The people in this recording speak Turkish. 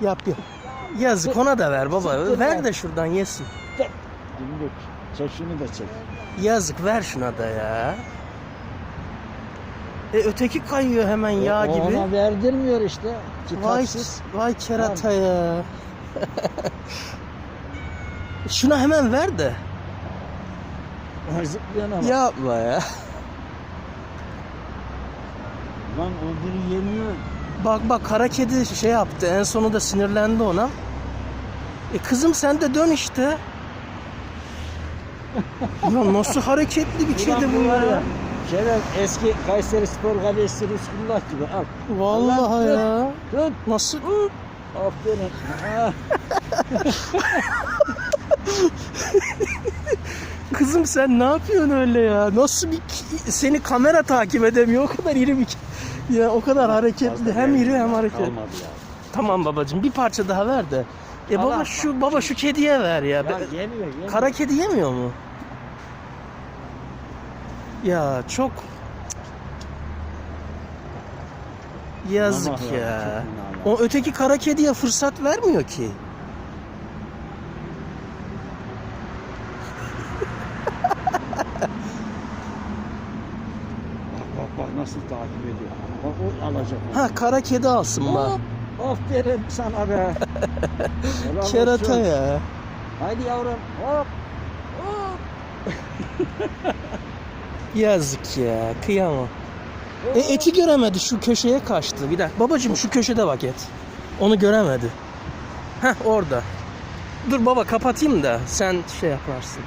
Yap yap. Yazık ona da ver baba. Ver de şuradan yesin. Dimdik. Çek şunu da çek. Yazık ver şuna da ya. E öteki kayıyor hemen yağ O- gibi. Ona verdirmiyor işte. Vay Kitapsız. vay kerata ya. Şuna hemen ver de. Ay, Zıplayan ama. Yapma ya. Lan öbürü yemiyor. Bak bak kara kedi şey yaptı. En sonunda sinirlendi ona. E kızım sen de dön işte. ya nasıl hareketli bir kedi bu ya. Şeref eski Kayseri Spor Kalesi Rüskullah gibi al. Vallahi Allah, ya. Tut. Nasıl? Aferin. Ha. Kızım sen ne yapıyorsun öyle ya? Nasıl bir seni kamera takip edemiyor o kadar iri bir ya o kadar hareketli hem iri hem hareketli. Kalmadı ya. Tamam babacığım bir parça daha ver de. E baba Allah şu baba şu kediye ver ya. Ya yemiyor yemiyor. Kara kedi yemiyor mu? Ya çok Yazık ya, ya. çok fena ya. O öteki kara kediye fırsat vermiyor ki. Bak nasıl takip ediyor. Bak o alacak. onu. Ha kara kedi alsın. Hop, Aferin sana be. Helal Kerata ya. Haydi yavrum. Hop. Hop. Yazık ya. Kıyamam. E, eti göremedi. Şu köşeye kaçtı. Bir dakika. Babacığım şu köşede bak et. Onu göremedi. Heh orada. Dur baba kapatayım da sen şey yaparsın.